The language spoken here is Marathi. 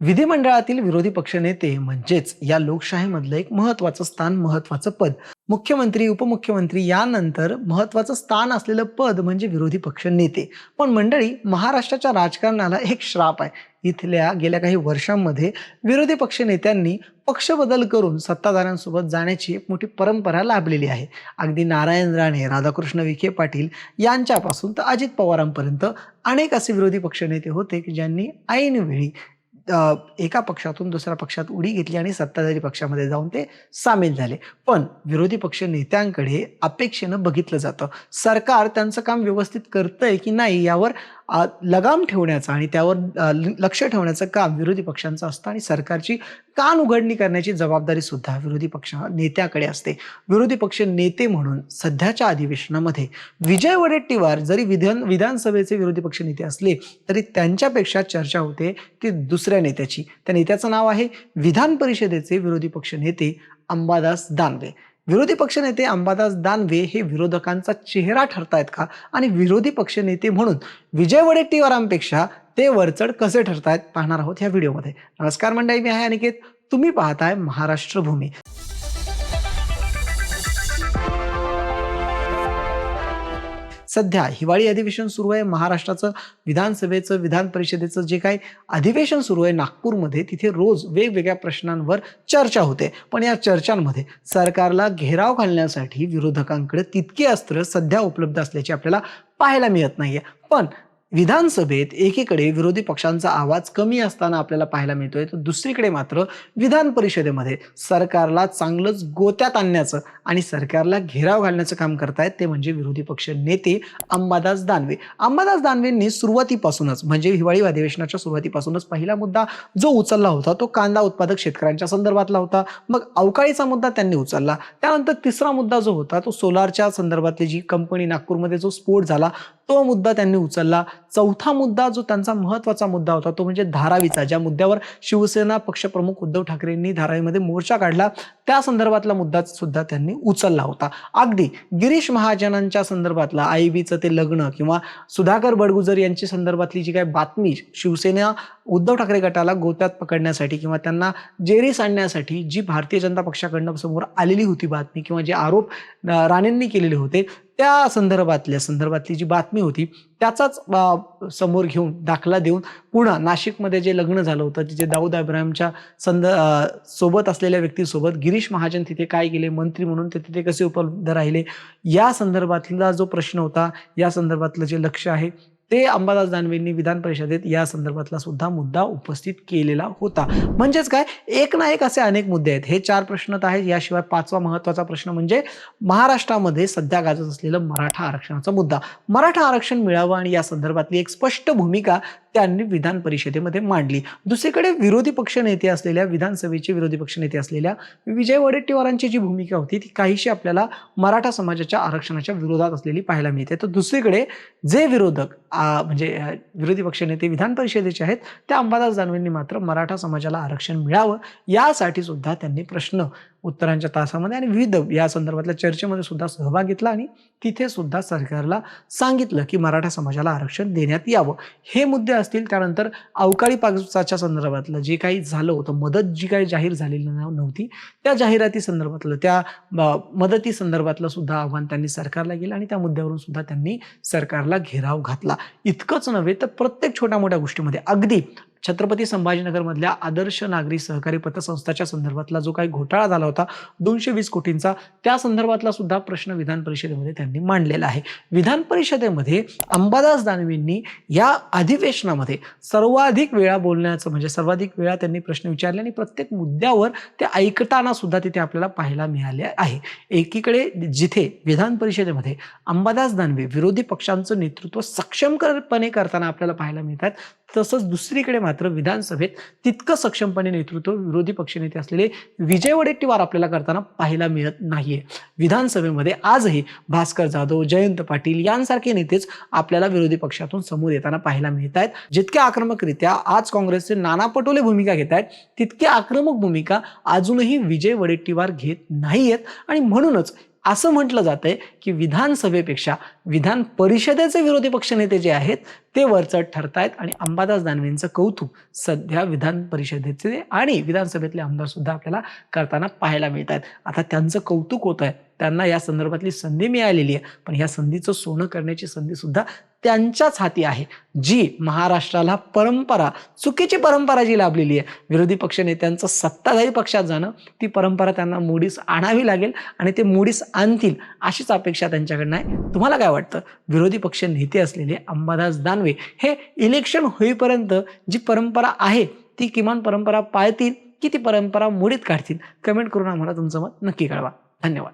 विधिमंडळातील विरोधी पक्षनेते म्हणजेच या लोकशाहीमधलं एक महत्वाचं स्थान महत्वाचं पद. मुख्यमंत्री उपमुख्यमंत्री यानंतर महत्वाचं स्थान असलेलं पद म्हणजे विरोधी पक्ष नेते पण मंडळी महाराष्ट्राच्या राजकारणाला एक श्राप आहे. इथल्या गेल्या काही वर्षांमध्ये विरोधी पक्ष नेत्यांनी पक्ष बदल करून सत्ताधाऱ्यांसोबत जाण्याची एक मोठी परंपरा लाभलेली आहे. अगदी नारायण राणे राधाकृष्ण विखे पाटील यांच्यापासून तर अजित पवारांपर्यंत अनेक असे विरोधी पक्षनेते होते की ज्यांनी ऐनवेळी एका पक्षातून दुसऱ्या पक्षात उडी घेतली आणि सत्ताधारी पक्षामध्ये जाऊन ते सामील झाले. पण विरोधी पक्ष नेत्यांकडे अपेक्षेनं बघितलं जातं. सरकार त्यांचं काम व्यवस्थित करतंय की नाही यावर लगाम ठेवण्याचं आणि त्यावर ल- लक्ष ठेवण्याचं काम विरोधी पक्षांचं असतं आणि सरकारची कान उघडणी करण्याची जबाबदारी सुद्धा विरोधी पक्ष नेत्याकडे असते. विरोधी पक्ष नेते म्हणून सध्याच्या अधिवेशनामध्ये विजय वडेट्टीवार जरी विधान विधानसभेचे विरोधी पक्ष नेते असले तरी त्यांच्यापेक्षा चर्चा होते ती दुसऱ्या नेत्याची. त्या नेत्याचं नाव आहे विधान परिषदेचे विरोधी पक्ष नेते अंबादास दानवे. विरोधी पक्षनेते अंबादास दानवे हे विरोधकांचा चेहरा ठरतायत का? आणि विरोधी पक्षनेते म्हणून विजय वडेट्टीवारांपेक्षा ते वरचढ कसे ठरतायत? पाहणार आहोत या व्हिडिओमध्ये. नमस्कार मंडळी मी आहे अनिकेत. तुम्ही पाहताय महाराष्ट्र भूमी. सध्या हिवाळी अधिवेशन सुरू आहे. महाराष्ट्राचं विधानसभेचं विधान परिषदेचं जे काही अधिवेशन सुरू आहे नागपूरमध्ये तिथे रोज वेगवेगळ्या प्रश्नांवर चर्चा होते. पण या चर्चांमध्ये सरकारला घेराव घालण्यासाठी विरोधकांकडे तितके अस्त्र सध्या उपलब्ध असल्याचे आपल्याला पाहायला मिळत नाहीये. पण विधानसभेत एकीकडे विरोधी पक्षांचा आवाज कमी असताना आपल्याला पाहायला मिळतोय तर दुसरीकडे मात्र विधान परिषदेमध्ये सरकारला चांगलंच गोत्यात आणण्याचं आणि सरकारला घेराव घालण्याचं काम करतायत ते म्हणजे विरोधी पक्ष नेते अंबादास दानवे. अंबादास दानवेंनी सुरुवातीपासूनच म्हणजे हिवाळी अधिवेशनाच्या सुरुवातीपासूनच पहिला मुद्दा जो उचलला होता तो कांदा उत्पादक शेतकऱ्यांच्या संदर्भातला होता. मग अवकाळीचा मुद्दा त्यांनी उचलला. त्यानंतर तिसरा मुद्दा जो होता तो सोलारच्या संदर्भातली जी कंपनी नागपूरमध्ये जो स्फोट झाला तो मुद्दा त्यांनी उचलला. चौथा मुद्दा जो त्यांचा महत्त्वाचा मुद्दा होता तो म्हणजे धारावीचा ज्या मुद्द्यावर शिवसेना पक्षप्रमुख उद्धव ठाकरेंनी धारावीमध्ये मोर्चा काढला त्या संदर्भातला मुद्दा सुद्धा त्यांनी उचलला होता. अगदी गिरीश महाजनांच्या संदर्भातला आय बीचं ते लग्न किंवा सुधाकर बडगुजर यांची संदर्भातली जी काही बातमी शिवसेना उद्धव ठाकरे गटाला गोत्यात पकडण्यासाठी किंवा त्यांना जेरीस आणण्यासाठी जी भारतीय जनता पक्षाकडनं समोर आलेली होती बातमी किंवा जे आरोप राणेंनी केलेले होते त्या संदर्भातल्या संदर्भातली जी बातमी होती त्याचाच समोर घेऊन दाखला देऊन पुन्हा नाशिकमध्ये जे लग्न झालं होतं तिथे दाऊद इब्राहिमच्या संद सोबत असलेल्या व्यक्तीसोबत गिरीश महाजन तिथे काय केले मंत्री म्हणून ते तिथे कसे उपलब्ध राहिले या संदर्भातला जो प्रश्न होता या संदर्भातलं जे लक्ष आहे ते अंबादास दानवेंनी विधान परिषदेत या संदर्भातला सुद्धा मुद्दा उपस्थित केलेला होता. म्हणजेच काय? एक ना एक असे अनेक मुद्दे आहेत. हे चार प्रश्न तर आहेत. याशिवाय पाचवा महत्त्वाचा प्रश्न म्हणजे महाराष्ट्रामध्ये सध्या गाजत असलेलं मराठा आरक्षणाचा मुद्दा. मराठा आरक्षण मिळावं आणि या संदर्भातली एक स्पष्ट भूमिका त्यांनी विधान परिषदेमध्ये मांडली. दुसरीकडे विरोधी पक्ष नेते असलेल्या विधानसभेचे विरोधी पक्ष नेते असलेल्या विजय वडेट्टीवारांची जी भूमिका होती ती काहीशी आपल्याला मराठा समाजाच्या आरक्षणाच्या विरोधात असलेली पाहायला मिळते. तर दुसरीकडे जे विरोधक आ, म्हणजे विरोधी पक्ष नेते विधान परिषदेचे आहेत. त्या अंबादास दानवेंनी मात्र मराठा समाजाला आरक्षण मिळावं यासाठी सुद्धा त्यांनी प्रश्न उत्तरांच्या तासामध्ये आणि विविध या संदर्भातल्या चर्चेमध्ये सुद्धा सहभाग घेतला आणि तिथे सुद्धा सरकारला सांगितलं की मराठा समाजाला आरक्षण देण्यात यावं. हे मुद्दे असतील त्यानंतर अवकाळी पावसाच्या संदर्भातलं जे काही झालं होतं मदत जी काही जाहीर झालेली नव्हती त्या जाहिराती संदर्भातलं त्या मदती संदर्भातलं सुद्धा आव्हान त्यांनी सरकारला केलं आणि त्या मुद्द्यावरून सुद्धा त्यांनी सरकारला घेराव घातला. इतकंच नव्हे तर प्रत्येक छोट्या मोठ्या गोष्टीमध्ये. अगदी छत्रपती संभाजीनगरमधल्या आदर्श नागरी सहकारी पतसंस्थाच्या संदर्भातला जो काही घोटाळा झाला होता दोनशे वीस कोटींचा त्या संदर्भातला सुद्धा प्रश्न विधान परिषदेमध्ये त्यांनी मांडलेला आहे. विधान परिषदेमध्ये अंबादास दानवेंनी या अधिवेशनामध्ये सर्वाधिक वेळा बोलण्याचं म्हणजे सर्वाधिक वेळा त्यांनी प्रश्न विचारले आणि प्रत्येक मुद्द्यावर ते ऐकताना सुद्धा तिथे आपल्याला पाहायला मिळाले आहे. एकीकडे जिथे विधान परिषदेमध्ये अंबादास दानवे विरोधी पक्षांचं नेतृत्व सक्षमपणे करताना आपल्याला पाहायला मिळतात तसंच दुसरीकडे मात्र विधानसभेत तितकं सक्षमपणे नेतृत्व विरोधी पक्षनेते असलेले विजय वडेट्टीवार आपल्याला करताना पाहायला मिळत नाहीये. विधानसभेमध्ये आजही भास्कर जाधव जयंत पाटील यांसारखे नेतेच आपल्याला विरोधी पक्षातून समोर येताना पाहायला मिळत आहेत. जितक्या आक्रमकरित्या आज काँग्रेसचे नाना पटोले भूमिका घेत आहेत तितकी आक्रमक भूमिका अजूनही विजय वडेट्टीवार घेत नाहीयेत. आणि म्हणूनच असं म्हटलं जातंय की विधानसभेपेक्षा विधान परिषदेचे विरोधी पक्षनेते जे आहेत ते वरचढ ठरतायत आणि अंबादास दानवेंचं कौतुक सध्या विधान परिषदेचे आणि विधानसभेतले आमदार सुद्धा आपल्याला करताना पाहायला मिळत आहेत आता त्यांचं कौतुक होत आहे त्यांना या संदर्भातली संधी मिळालेली आहे. पण या संधीचं सोनं करण्याची संधी सुद्धा त्यांच्याच हाती आहे जी महाराष्ट्राला परंपरा चुकीची परंपरा जी लाभलेली आहे. विरोधी पक्षनेत्यांचं सत्ताधारी पक्षात जाणं ती परंपरा त्यांना मोडीस आणावी लागेल आणि ते मोडीस आणतील अशीच अपेक्षा त्यांच्याकडनं आहे. तुम्हाला काय वाटतं? विरोधी पक्ष नेते असलेले अंबादास दानवे हे इलेक्शन होईपर्यंत जी परंपरा आहे ती किमान परंपरा पाळतील की ती परंपरा मोडीत काढतील? कमेंट करून आम्हाला तुमचं मत नक्की कळवा. धन्यवाद.